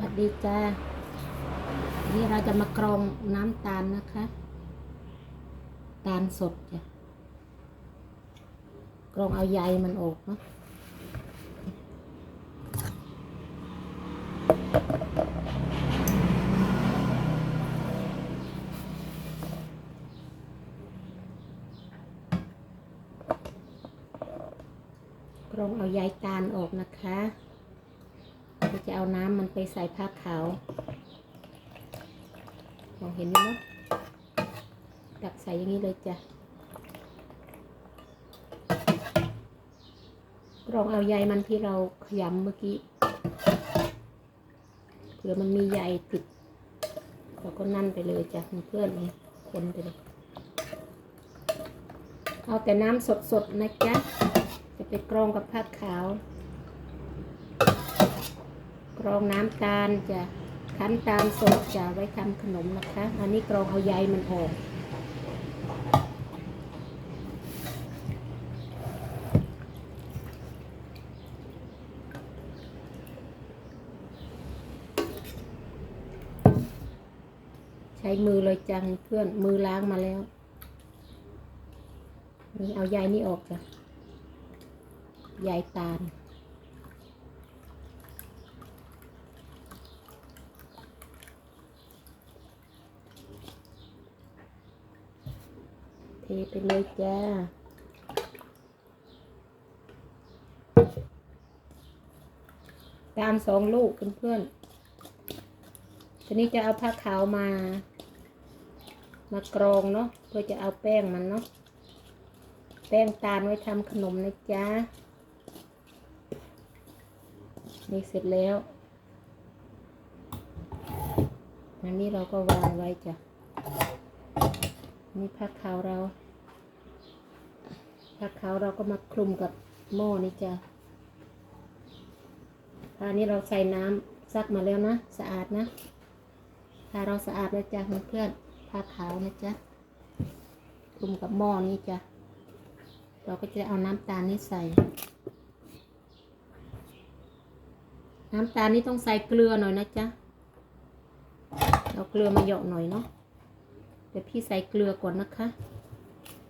วัสดีจ้า นี่เราจะมากรองน้ำตาลนะคะ ตาลสดจ้ะ กรองเอาใยมันออกเนาะกรองเอาใยตาลออกนะคะ จะเอาน้ำมันไปใส่ผ้าขาวมองเห็นไหมเนาะตักใส่อย่างนี้เลยจ้ะกรองเอาใยมันที่เราขยำเมื่อกี้เผื่อมันมีใยติดเราก็นั่นไปเลยจ้ะเพื่อนๆนี่คนไปเลย เอาแต่น้ำสดๆนะจ๊ะ จะไปกรองกับผ้าขาว รองน้ำตาลจะคั้นตาลสดจะไว้ทำขนมนะคะ อันนี้กรองเอาใยมันออกใช้มือเลยจังเพื่อนมือล้างมาแล้ว นี่เอาใยนี่ออกจ้ะใยตาล เทไปเลยจ้า ตามสองลูกเพื่อนๆ ทีนี้จะเอาผ้าขาวมา มากรองเนาะ เพื่อจะเอาแป้งมันเนาะ แป้งตาลไว้ทำขนมนะจ๊ะ นี่เสร็จแล้ว อันนี้เราก็วางไว้จ้ะ นี่ผ้าขาวเราผ้าขาวเราก็มาคลุมกับหม้อนี่จ้ะผ้านี้เราใส่น้ำซักมาแล้วนะ สะอาดนะผ้าเราสะอาดแล้วจ้ะเพื่อนผ้าขาวนะจ๊ะคลุมกับหม้อนี่จ้ะเราก็จะเอาน้ำตาลนี่ใส่ น้ำตาลนี่ต้องใส่เกลือหน่อยนะจ๊ะ เอาเกลือมาเหยาะหน่อยเนาะ ดี๋ยวพี่ใส่เกลือก่อนนะคะ